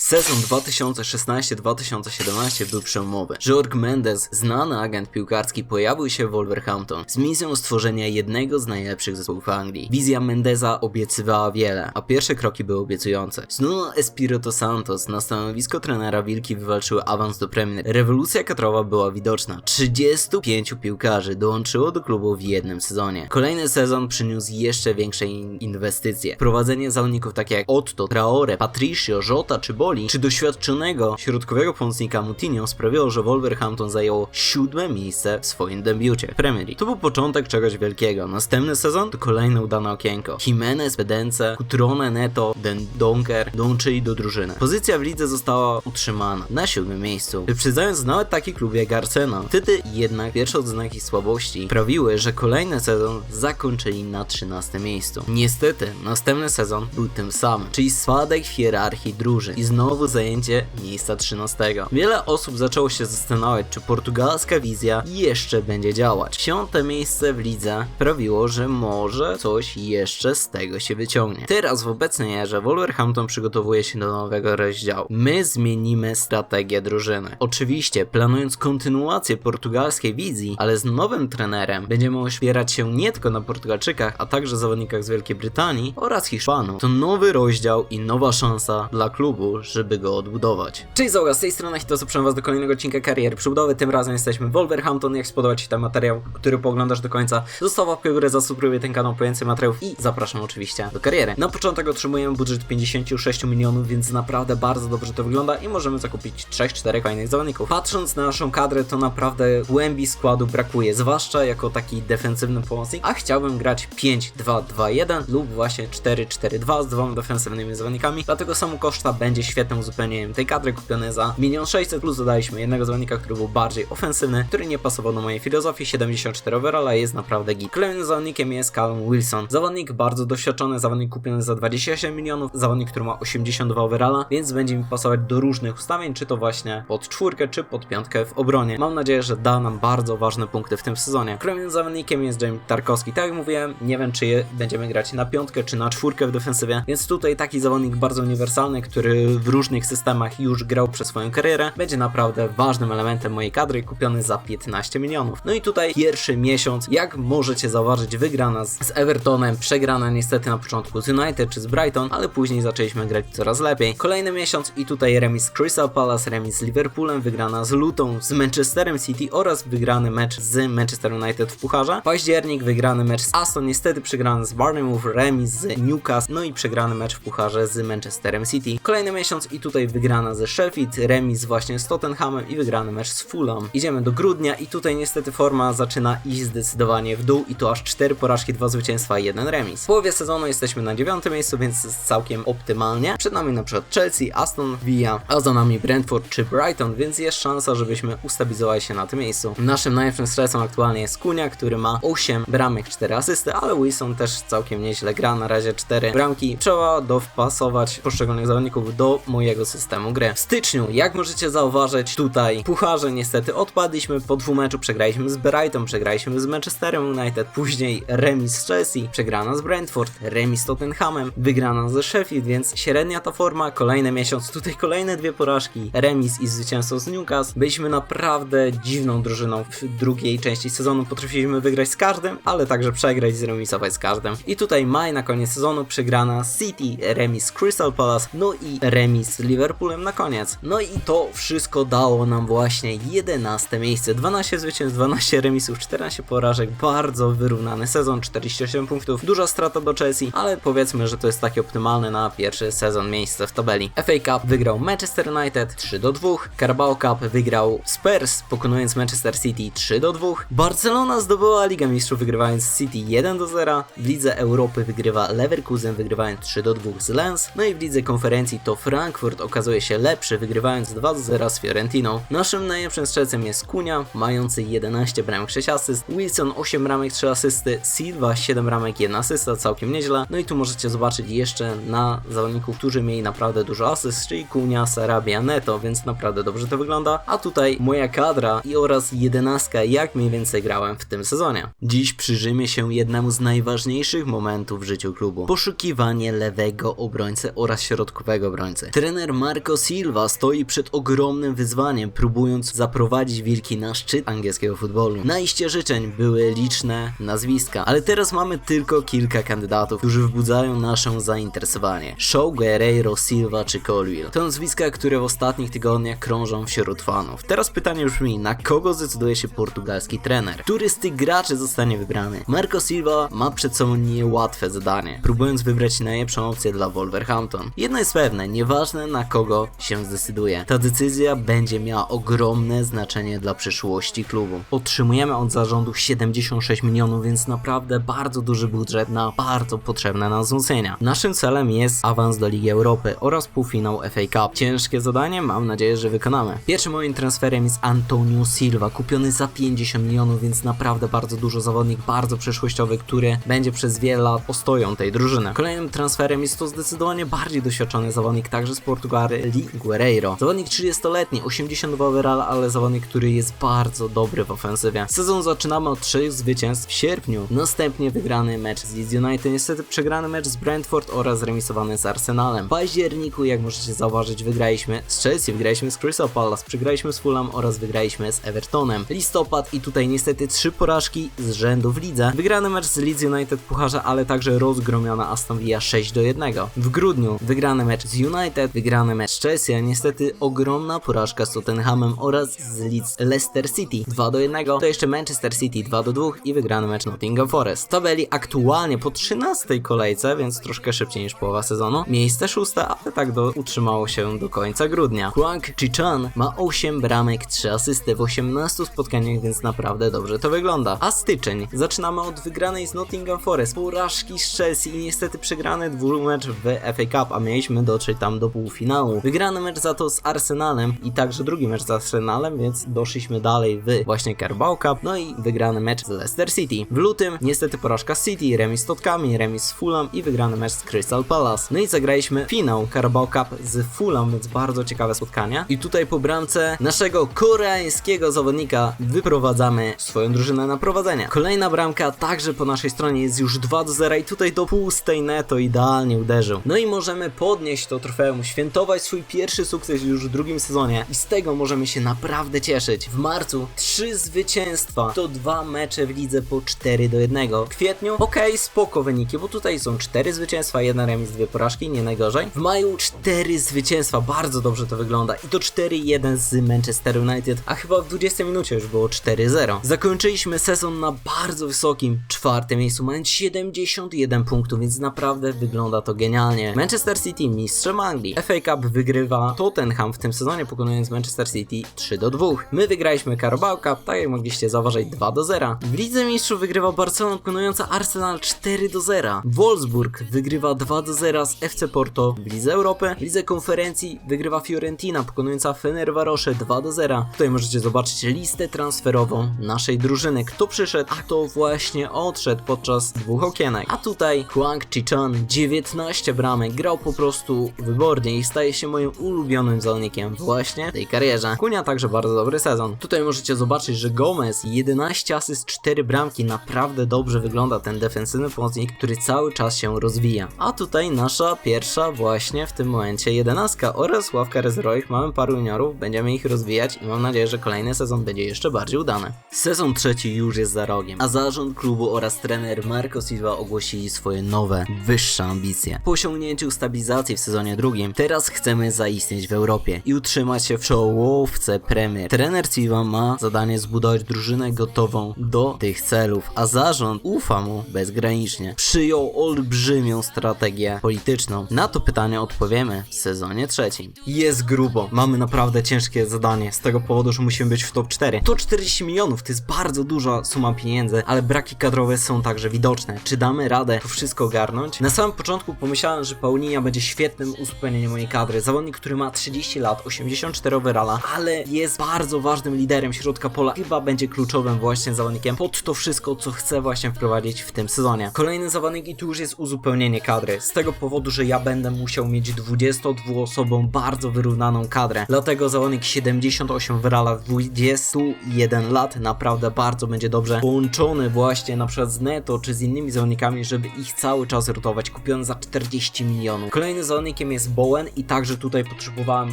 Sezon 2016-2017 był przełomowy. Jorg Mendes, znany agent piłkarski, pojawił się w Wolverhampton z misją stworzenia jednego z najlepszych zespołów Anglii. Wizja Mendeza obiecywała wiele, a pierwsze kroki były obiecujące. Z Nuno Espirito Santos na stanowisko trenera Wilki wywalczyły awans do Premier. Rewolucja kadrowa była widoczna. 35 piłkarzy dołączyło do klubu w jednym sezonie. Kolejny sezon przyniósł jeszcze większe in- inwestycje. Prowadzenie zawodników takich jak Otto, Traore, Patricio, Jota czy Czy doświadczonego środkowego pomocnika Moutinho sprawiło, że Wolverhampton zajęło siódme miejsce w swoim debiucie w Premier League. To był początek czegoś wielkiego. Następny sezon to kolejne udane okienko. Jimenez, Bedence, Cutrone, Neto, Den Donker dołączyli do drużyny. Pozycja w lidze została utrzymana na siódmym miejscu, wyprzedzając nawet taki klub jak Arsenal. Wtedy jednak pierwsze odznaki słabości sprawiły, że kolejny sezon zakończyli na 13 miejscu. Niestety, następny sezon był tym samym, czyli spadek w hierarchii drużyn i znowu zajęcie miejsca 13. Wiele osób zaczęło się zastanawiać, czy portugalska wizja jeszcze będzie działać. Piąte miejsce w lidze sprawiło, że może coś jeszcze z tego się wyciągnie. Teraz w obecnej erze Wolverhampton przygotowuje się do nowego rozdziału. My zmienimy strategię drużyny. Oczywiście, planując kontynuację portugalskiej wizji, ale z nowym trenerem będziemy opierać się nie tylko na Portugalczykach, a także zawodnikach z Wielkiej Brytanii oraz Hiszpanów. To nowy rozdział i nowa szansa dla klubu, żeby go odbudować. Cześć załoga, z tej strony Hito, zapraszam was do kolejnego odcinka kariery przybudowy. Tym razem jesteśmy w Wolverhampton. Jak spodobał ci ten materiał, który pooglądasz do końca, zostaw łapkę w górę, zasubskrybuj ten kanał po więcej materiałów i zapraszam oczywiście do kariery. Na początek otrzymujemy budżet 56 milionów, więc naprawdę bardzo dobrze to wygląda i możemy zakupić 3-4 fajnych zawodników. Patrząc na naszą kadrę, to naprawdę głębi składu brakuje, zwłaszcza jako taki defensywny pomocnik, a chciałbym grać 5-2-2-1 lub właśnie 4-4-2 z dwoma defensywnymi zawodnikami, dlatego samo koszta będzie świetnym uzupełnieniem tej kadry kupione za 1 600 plus dodaliśmy jednego zawodnika, który był bardziej ofensywny, który nie pasował do mojej filozofii, 74 overalla jest naprawdę git. Kolejnym zawodnikiem jest Callum Wilson, zawodnik bardzo doświadczony, zawodnik kupiony za 27 milionów, zawodnik, który ma 82 overalla, więc będzie mi pasować do różnych ustawień, czy to właśnie pod czwórkę, czy pod piątkę w obronie. Mam nadzieję, że da nam bardzo ważne punkty w tym sezonie. Kolejnym zawodnikiem jest James Tarkowski, tak jak mówiłem, nie wiem czy je będziemy grać na piątkę, czy na czwórkę w defensywie, więc tutaj taki zawodnik bardzo uniwersalny, który w różnych systemach już grał przez swoją karierę, będzie naprawdę ważnym elementem mojej kadry, kupiony za 15 milionów. No i tutaj pierwszy miesiąc, jak możecie zauważyć, wygrana z, Evertonem, przegrana niestety na początku z United czy z Brighton, ale później zaczęliśmy grać coraz lepiej. Kolejny miesiąc i tutaj remis z Crystal Palace, remis z Liverpoolem, wygrana z Lutą, z Manchesterem City oraz wygrany mecz z Manchester United w Pucharze. Październik, wygrany mecz z Aston, niestety przegrany z Bournemouth, remis z Newcastle, no i przegrany mecz w Pucharze z Manchesterem City. Kolejny miesiąc i tutaj wygrana ze Sheffield, remis właśnie z Tottenhamem i wygrany mecz z Fulham. Idziemy do grudnia i tutaj niestety forma zaczyna iść zdecydowanie w dół i to aż 4 porażki, 2 zwycięstwa i 1 remis. W połowie sezonu jesteśmy na 9 miejscu, więc jest całkiem optymalnie. Przed nami na przykład Chelsea, Aston Villa, a za nami Brentford czy Brighton, więc jest szansa, żebyśmy ustabilizowali się na tym miejscu. Naszym najlepszym stresem aktualnie jest Kunia, który ma 8 bramek, 4 asysty, ale Wilson też całkiem nieźle gra, na razie 4 bramki. Trzeba dowpasować poszczególnych zawodników do mojego systemu gry. W styczniu, jak możecie zauważyć, tutaj pucharze niestety odpadliśmy po dwóch meczu, przegraliśmy z Brighton, przegraliśmy z Manchesterem United, później remis z Chelsea, przegrana z Brentford, remis z Tottenhamem, wygrana ze Sheffield, więc średnia ta forma, kolejny miesiąc, tutaj kolejne dwie porażki, remis i zwycięstwo z Newcastle. Byliśmy naprawdę dziwną drużyną w drugiej części sezonu, potrafiliśmy wygrać z każdym, ale także przegrać, zremisować z każdym. I tutaj maj na koniec sezonu, przegrana City, remis Crystal Palace, no i remis z Liverpoolem na koniec. No i to wszystko dało nam właśnie 11 miejsce, 12 zwycięstw, 12 remisów, 14 porażek, bardzo wyrównany sezon, 48 punktów, duża strata do Chelsea, ale powiedzmy, że to jest takie optymalne na pierwszy sezon miejsce w tabeli. FA Cup wygrał Manchester United 3 do 2, Carabao Cup wygrał Spurs, pokonując Manchester City 3 do 2, Barcelona zdobyła Ligę Mistrzów wygrywając City 1 do 0, w Lidze Europy wygrywa Leverkusen wygrywając 3 do 2 z Lens, no i w Lidze Konferencji to Frankfurt okazuje się lepszy wygrywając 2 do 0 z Fiorentiną. Naszym najlepszym strzelcem jest Kunia, mający 11 bramek 6 asyst, Wilson 8 bramek 3 asysty, Silva 7 bramek 1 asysta, całkiem nieźle. No i tu możecie zobaczyć jeszcze na zawodników, którzy mieli naprawdę dużo asyst, czyli Kunia, Sarabia, Neto, więc naprawdę dobrze to wygląda. A tutaj moja kadra i oraz jedenastka, jak mniej więcej grałem w tym sezonie. Dziś przyjrzymy się jednemu z najważniejszych momentów w życiu klubu. Poszukiwanie lewego obrońcy oraz środkowego obrońcy. Trener Marco Silva stoi przed ogromnym wyzwaniem, próbując zaprowadzić Wilki na szczyt angielskiego futbolu. Na iście życzeń były liczne nazwiska, ale teraz mamy tylko kilka kandydatów, którzy wzbudzają nasze zainteresowanie. Shaw, Guerreiro, Silva czy Colwill. To nazwiska, które w ostatnich tygodniach krążą wśród fanów. Teraz pytanie brzmi, na kogo zdecyduje się portugalski trener? Który z tych graczy zostanie wybrany? Marco Silva ma przed sobą niełatwe zadanie, próbując wybrać najlepszą opcję dla Wolverhampton. Jedno jest pewne, nieważne na kogo się zdecyduje, ta decyzja będzie miała ogromne znaczenie dla przyszłości klubu. Otrzymujemy od zarządu 76 milionów, więc naprawdę bardzo duży budżet na bardzo potrzebne nam wzmocnienia. Naszym celem jest awans do Ligi Europy oraz półfinał FA Cup. Ciężkie zadanie, mam nadzieję, że wykonamy. Pierwszym moim transferem jest Antonio Silva, kupiony za 50 milionów, więc naprawdę bardzo dużo zawodnik, bardzo przyszłościowy, który będzie przez wiele lat ostoją tej drużyny. Kolejnym transferem jest to zdecydowanie bardziej doświadczony zawodnik, także z Portugalii, Guerreiro. Zawodnik 30-letni, 82 overall, ale zawodnik, który jest bardzo dobry w ofensywie. Sezon zaczynamy od trzech zwycięstw w sierpniu, następnie wygrany mecz z Leeds United, niestety przegrany mecz z Brentford oraz remisowany z Arsenalem. W październiku, jak możecie zauważyć, wygraliśmy z Chelsea, wygraliśmy z Crystal Palace, przegraliśmy z Fulham oraz wygraliśmy z Evertonem. Listopad i tutaj niestety trzy porażki z rzędu w lidze. Wygrany mecz z Leeds United w pucharze, ale także rozgromiona Aston Villa 6 do 1. W grudniu wygrany mecz z United, wygrany mecz z Chelsea, a niestety ogromna porażka z Tottenhamem oraz z Leeds Leicester City 2 do 1. To jeszcze Manchester City 2 do 2 i wygrany mecz Nottingham Forest. Tabeli aktualnie po 13 kolejce, więc troszkę szybciej niż połowa sezonu. Miejsce szóste, ale tak do, utrzymało się do końca grudnia. Huang Chichan ma 8 bramek, 3 asysty w 18 spotkaniach, więc naprawdę dobrze to wygląda. A styczeń zaczynamy od wygranej z Nottingham Forest, porażki z Chelsea i niestety przegrany dwumecz w FA Cup, a mieliśmy dotrzeć tam do półfinału. Wygrany mecz za to z Arsenalem i także drugi mecz z Arsenalem, więc doszliśmy dalej w właśnie Carabao Cup, no i wygrany mecz z Leicester City. W lutym niestety porażka City, remis z Totkami, remis z Fulham i wygrany mecz z Crystal Palace. No i zagraliśmy finał Carabao Cup z Fulham, więc bardzo ciekawe spotkania. I tutaj po bramce naszego koreańskiego zawodnika wyprowadzamy swoją drużynę na prowadzenie. Kolejna bramka także po naszej stronie jest już 2 do 0 i tutaj do pustej neto idealnie uderzył. No i możemy podnieść to trofeum, świętować swój pierwszy sukces już w drugim sezonie i z tego możemy się naprawdę cieszyć. W marcu 3 zwycięstwa, to dwa mecze w lidze po 4 do 1. W kwietniu okej, spoko wyniki, bo tutaj są 4 zwycięstwa, jedna remis, dwie porażki, nie najgorzej. W maju 4 zwycięstwa, bardzo dobrze to wygląda i to 4-1 z Manchester United, a chyba w 20 minucie już było 4-0. Zakończyliśmy sezon na bardzo wysokim czwartym miejscu, mając 71 punktów, więc naprawdę wygląda to genialnie. Manchester City mistrzem Anglii. FA Cup wygrywa Tottenham w tym sezonie, pokonując Manchester City 3 do 2. My wygraliśmy Carabao Cup, tak jak mogliście zauważyć 2 do 0. W Lidze Mistrzów wygrywa Barcelona pokonująca Arsenal 4 do 0. Wolfsburg wygrywa 2 do 0 z FC Porto w Lidze Europy. W Lidze Konferencji wygrywa Fiorentina pokonująca Fenerbahce 2 do 0. Tutaj możecie zobaczyć listę transferową naszej drużyny. Kto przyszedł, a kto właśnie odszedł podczas dwóch okienek. A tutaj Huang Chichan 19 bramek, grał po prostu wybornie i staje się moim ulubionym zawodnikiem właśnie w tej karierze. Kunia także bardzo dobry sezon. Tutaj możecie zobaczyć, że Gomez 11 asyst, 4 bramki, naprawdę dobrze wygląda ten defensywny pomocnik, który cały czas się rozwija. A tutaj nasza pierwsza właśnie w tym momencie jedenastka oraz ławka rezerwowych. Mamy paru juniorów, będziemy ich rozwijać i mam nadzieję, że kolejny sezon będzie jeszcze bardziej udany. Sezon trzeci już jest za rogiem, a zarząd klubu oraz trener Marco Silva ogłosili swoje nowe, wyższe ambicje. Po osiągnięciu stabilizacji w sezonie drugim, teraz chcemy zaistnieć w Europie i utrzymać się w czołówce Premier. Trener Silva ma zadanie zbudować drużynę gotową do tych celów, a zarząd ufa mu bezgranicznie. Przyjął olbrzymią strategię polityczną. Na to pytanie odpowiemy w sezonie trzecim. Jest grubo. Mamy naprawdę ciężkie zadanie z tego powodu, że musimy być w top 4. To 40 milionów to jest bardzo duża suma pieniędzy, ale braki kadrowe są także widoczne. Czy damy radę to wszystko ogarnąć? Na samym początku pomyślałem, że Paulinia będzie świetnym uzupełnieniem mojej kadry. Zawodnik, który ma 30 lat, 84 overalla, ale jest bardzo ważnym liderem środka pola. Chyba będzie kluczowym właśnie zawodnikiem pod to wszystko, co chcę właśnie wprowadzić w tym sezonie. Kolejny zawodnik i tu już jest uzupełnienie kadry. Z tego powodu, że ja będę musiał mieć 22 osobą bardzo wyrównaną kadrę. Dlatego zawodnik 78 overalla, 21 lat, naprawdę bardzo będzie dobrze połączony właśnie na przykład z Neto czy z innymi zawodnikami, żeby ich cały czas rotować, kupiony za 40 milionów. Kolejnym zawodnikiem jest Bowen i także tutaj potrzebowałem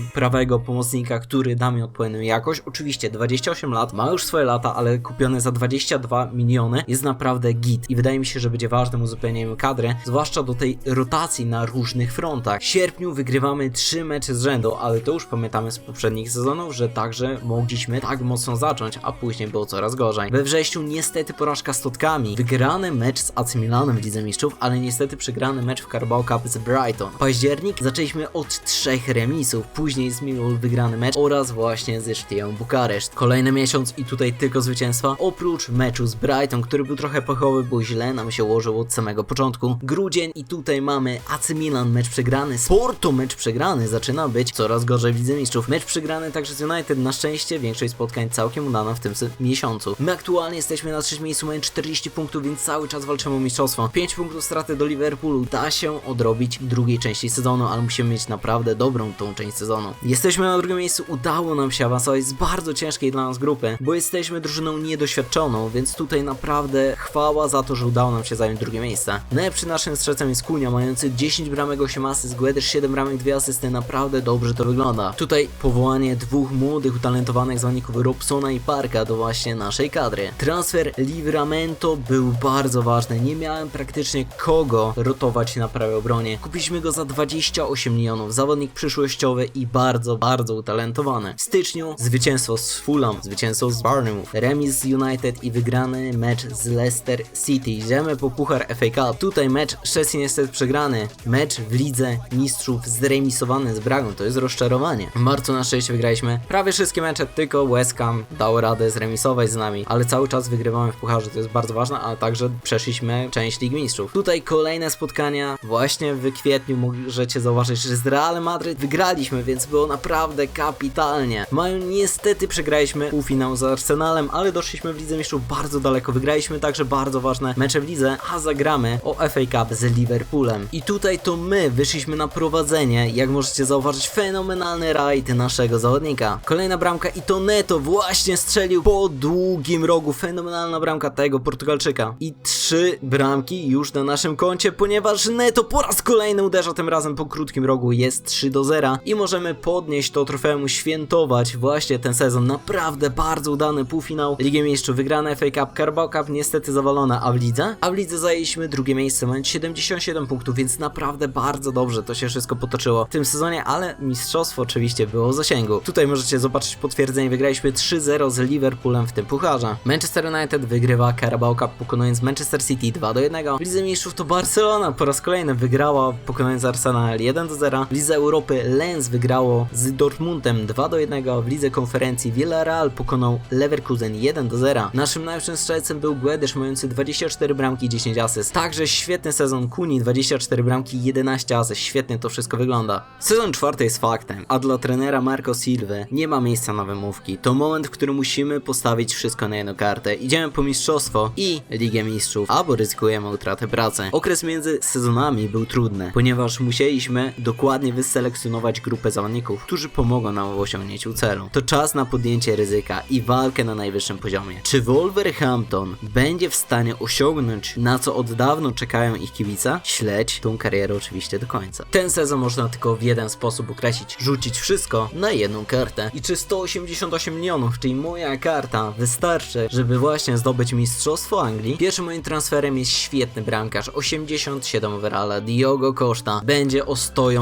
prawego pomocnika, który da mi odpowiednią jakość. Oczywiście 28 lat, ma już swoje lata, ale kupiony za 22 miliony jest naprawdę git i wydaje mi się, że będzie ważnym uzupełnieniem kadry, zwłaszcza do tej rotacji na różnych frontach. W sierpniu wygrywamy 3 mecze z rzędu, ale to już pamiętamy z poprzednich sezonów, że także mogliśmy tak mocno zacząć, a później było coraz gorzej. We wrześniu niestety porażka z Totkami, wygrany mecz z AC Milanem w Lidze Mistrzów, ale niestety przegrany mecz w Carabao Cup z Brighton. Październik zaczęliśmy od trzech remisów, później z Millwall wygrany mecz oraz właśnie ze Sztyją Bukareszt. Kolejny miesiąc i tutaj tylko zwycięstwa, oprócz meczu z Brighton, który był trochę pechowy, bo źle nam się ułożył od samego początku. Grudzień i tutaj mamy AC Milan, mecz przegrany, Sporto mecz przegrany, zaczyna być coraz gorzej w Lidze Mistrzów. Mecz przegrany także z United, na szczęście większość spotkań całkiem udana w tym miesiącu. My aktualnie jesteśmy na trzecim miejscu, mamy 40 punktów, więc cały czas walczymy o mistrzostwo. 5 punktów straty do Liverpoolu, da się odrobić w drugiej części sezonu, ale musimy mieć naprawdę dobrą tą część sezonu. Jesteśmy na drugim miejscu, udało nam się awansować z bardzo ciężkiej dla nas grupy, bo jesteśmy drużyną niedoświadczoną, więc tutaj naprawdę chwała za to, że udało nam się zająć drugie miejsce. Najlepszy naszym strzelcem jest Kunia, mający 10 bramek, 8 asyst, Guedes 7 bramek, 2 asysty, naprawdę dobrze to wygląda. Tutaj powołanie dwóch młodych, utalentowanych zawodników Robsona i Parka do właśnie naszej kadry. Transfer Livramento był bardzo ważny, nie miałem praktycznie kogo rotować na prawej obronie. Kupiliśmy go za 28 milionów, zawodnik przyszłościowy i bardzo, bardzo utalentowany. W styczniu zwycięstwo z Fulham, zwycięstwo z Barnum, remis z United i wygrany mecz z Leicester City. Idziemy po puchar FA Cup. Tutaj mecz Chelsea niestety przegrany. Mecz w Lidze Mistrzów zremisowany z Bragą. To jest rozczarowanie. W marcu na szczęście wygraliśmy prawie wszystkie mecze, tylko West Ham dał radę zremisować z nami, ale cały czas wygrywamy w pucharze, to jest bardzo ważne, ale także przeszliśmy część Ligi Mistrzów. Tutaj kolejne spotkania właśnie w kwietniu możecie zauważyć, że z Realem Madryt wygraliśmy, więc było naprawdę kapitalnie. W maju niestety przegraliśmy półfinał z Arsenalem, ale doszliśmy w Lidze Mistrzów bardzo daleko. Wygraliśmy także bardzo ważne mecze w lidze, a zagramy o FA Cup z Liverpoolem. I tutaj to my wyszliśmy na prowadzenie, jak możecie zauważyć, fenomenalny rajd naszego zawodnika. Kolejna bramka i to Neto właśnie strzelił po długim rogu. Fenomenalna bramka tego Portugalczyka. I trzy bramki już na naszym koncie, ponieważ Neto po raz kolejny uderza tym razem po krótkim rogu. Jest 3 do 0 i możemy podnieść to trofeum, świętować właśnie ten sezon. Naprawdę bardzo udany półfinał Ligi Mistrzów, wygrana FA Cup, Carabao Cup niestety zawalona, a w lidze? A w lidze zajęliśmy drugie miejsce, mając 77 punktów, więc naprawdę bardzo dobrze to się wszystko potoczyło w tym sezonie, ale mistrzostwo oczywiście było w zasięgu. Tutaj możecie zobaczyć potwierdzenie, wygraliśmy 3-0 z Liverpoolem w tym pucharze. Manchester United wygrywa Carabao Cup pokonując Manchester City 2 do 1. W Lidze Mistrzów to Barcelona po raz kolejny wygrała pokonując Arsenal 1 do 0. W Lidze Europy Lens wygrało z Dortmundem 2 do 1. W Lidze Konferencji Villarreal pokonał Leverkusen 1 do 0. Naszym najlepszym strzelcem był Guedes mający 24 bramki i 10 asyst. Także świetny sezon Kuni 24 bramki i 11 asyst. Świetnie to wszystko wygląda. Sezon czwarty jest faktem, a dla trenera Marco Silva nie ma miejsca na wymówki. To moment, w którym musimy postawić wszystko na jedną kartę. Idziemy po mistrzostwo i Ligę Mistrzów, albo ryzykujemy utratę pracy. Okres między sezonami był trudny, ponieważ musieliśmy dokładnie wyselekcjonować grupę zawodników, którzy pomogą nam w osiągnięciu celu. To czas na podjęcie ryzyka i walkę na najwyższym poziomie. Czy Wolverhampton będzie w stanie osiągnąć na co od dawno czekają ich kibice? Śledź tą karierę oczywiście do końca. Ten sezon można tylko w jeden sposób określić, rzucić wszystko na jedną kartę. I czy 188 milionów, czyli moja karta, wystarczy, żeby właśnie zdobyć Mistrzostwo Anglii? Pierwszym moim transferem jest świetny bramkarz, 87 overalla, Diogo Costa. Będzie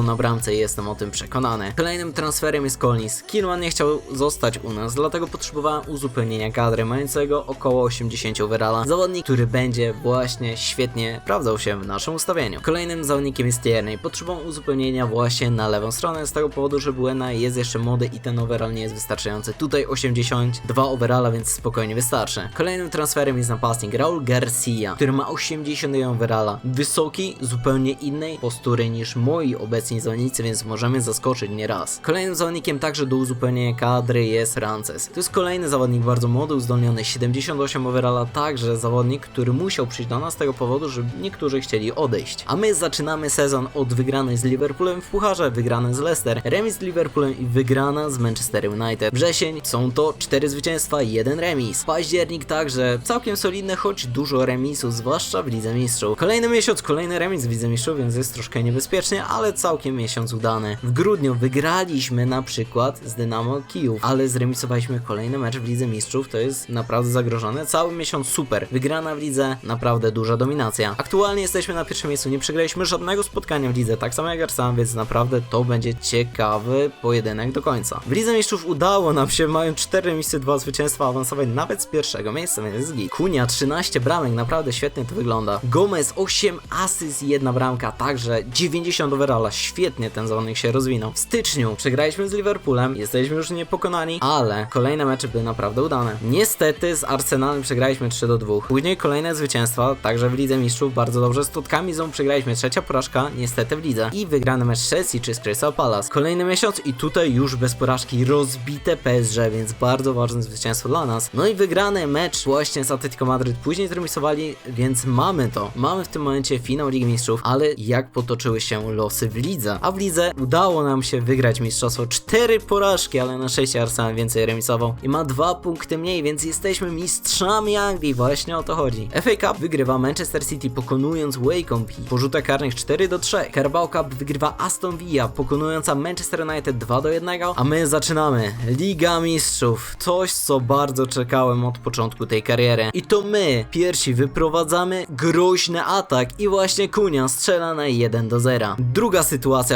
na bramce, jestem o tym przekonany. Kolejnym transferem jest Collins. Kilman nie chciał zostać u nas, dlatego potrzebowałem uzupełnienia kadry, mającego około 80 overalla. Zawodnik, który będzie właśnie świetnie sprawdzał się w naszym ustawieniu. Kolejnym zawodnikiem jest Tierney. Potrzebą uzupełnienia właśnie na lewą stronę, z tego powodu, że Buena jest jeszcze młody i ten overall nie jest wystarczający. Tutaj 82 overalla, więc spokojnie wystarczy. Kolejnym transferem jest napastnik Raul Garcia, który ma 81 overalla. Wysoki, zupełnie innej postury niż moi obecni zawodnicy, więc możemy zaskoczyć nieraz. Kolejnym zawodnikiem także do uzupełnienia kadry jest Frances. To jest kolejny zawodnik bardzo młody, uzdolniony, 78 overalla, także zawodnik, który musiał przyjść do nas z tego powodu, że niektórzy chcieli odejść. A my zaczynamy sezon od wygranej z Liverpoolem w Pucharze, wygranej z Leicester, remis z Liverpoolem i wygrana z Manchester United. Wrzesień są to 4 zwycięstwa i 1 remis. Październik także całkiem solidny, choć dużo remisów, zwłaszcza w Lidze Mistrzów. Kolejny miesiąc, kolejny remis w Lidze Mistrzów, więc jest troszkę niebezpiecznie, ale całkiem całkiem miesiąc udany. W grudniu wygraliśmy na przykład z Dynamo Kijów, ale zremisowaliśmy kolejny mecz w Lidze Mistrzów, to jest naprawdę zagrożone. Cały miesiąc super. Wygrana w lidze, naprawdę duża dominacja. Aktualnie jesteśmy na pierwszym miejscu, nie przegraliśmy żadnego spotkania w lidze, tak samo jak Arsenal, więc naprawdę to będzie ciekawy pojedynek do końca. W Lidze Mistrzów udało nam się, mają 4 misy, 2 zwycięstwa, awansować nawet z pierwszego miejsca, więc git. Kunia 13 bramek, naprawdę świetnie to wygląda. Gomez 8 asyst i jedna bramka, także 90 overalla, świetnie ten zawodnik się rozwinął. W styczniu przegraliśmy z Liverpoolem, jesteśmy już niepokonani, ale kolejne mecze były naprawdę udane. Niestety z Arsenalem przegraliśmy 3 do 2. Później kolejne zwycięstwa, także w Lidze Mistrzów bardzo dobrze. Z Totkami Zą przegraliśmy trzecia porażka, niestety w lidze. I wygrany mecz Chelsea czy z Crystal Palace. Kolejny miesiąc i tutaj już bez porażki rozbite PSG, więc bardzo ważne zwycięstwo dla nas. No i wygrany mecz właśnie z Atletico Madryt. Później zremisowali, więc mamy to. Mamy w tym momencie finał Ligi Mistrzów, ale jak potoczyły się losy w lidze? A w lidze udało nam się wygrać mistrzostwo. Cztery porażki, ale na szczęście Arsenal więcej remisował i ma dwa punkty mniej, więc jesteśmy mistrzami Anglii. Właśnie o to chodzi. FA Cup wygrywa Manchester City pokonując Wycombe po rzutach karnych 4 do 3. Carabao Cup wygrywa Aston Villa pokonująca Manchester United 2 do 1, a my zaczynamy Liga Mistrzów. Coś co bardzo czekałem od początku tej kariery. I to my pierwsi wyprowadzamy groźny atak i właśnie Kunia strzela na 1 do 0. Druga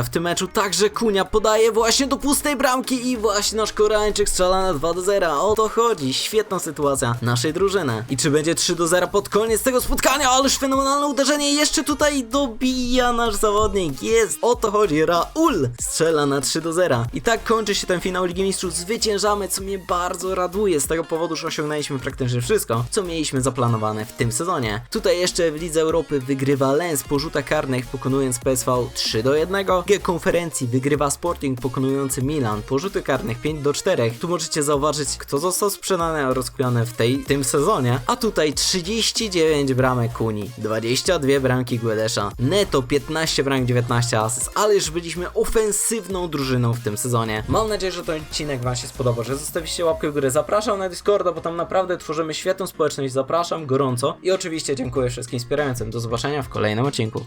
w tym meczu także Kunia podaje właśnie do pustej bramki i właśnie nasz Koreańczyk strzela na 2 do 0. O to chodzi. Świetna sytuacja naszej drużyny. I czy będzie 3 do 0 pod koniec tego spotkania? Ależ fenomenalne uderzenie jeszcze tutaj dobija nasz zawodnik. Jest. O to chodzi. Raul strzela na 3 do 0. I tak kończy się ten finał Ligi Mistrzów. Zwyciężamy, co mnie bardzo raduje. Z tego powodu, że osiągnęliśmy praktycznie wszystko, co mieliśmy zaplanowane w tym sezonie. Tutaj jeszcze w Lidze Europy wygrywa Lens po rzutach karnych, pokonując PSV 3 do 1. G konferencji wygrywa Sporting pokonujący Milan po rzutach karnych 5 do 4. Tu możecie zauważyć, kto został sprzedany oraz kupiony w tej, tym sezonie. A tutaj 39 bramek Kuni, 22 bramki Guedesza, netto 15 bramek, 19 asyst, ale już byliśmy ofensywną drużyną w tym sezonie. Mam nadzieję, że ten odcinek Wam się spodoba, że zostawiliście łapkę w górę. Zapraszam na Discorda, bo tam naprawdę tworzymy świetną społeczność. Zapraszam gorąco i oczywiście dziękuję wszystkim wspierającym. Do zobaczenia w kolejnym odcinku.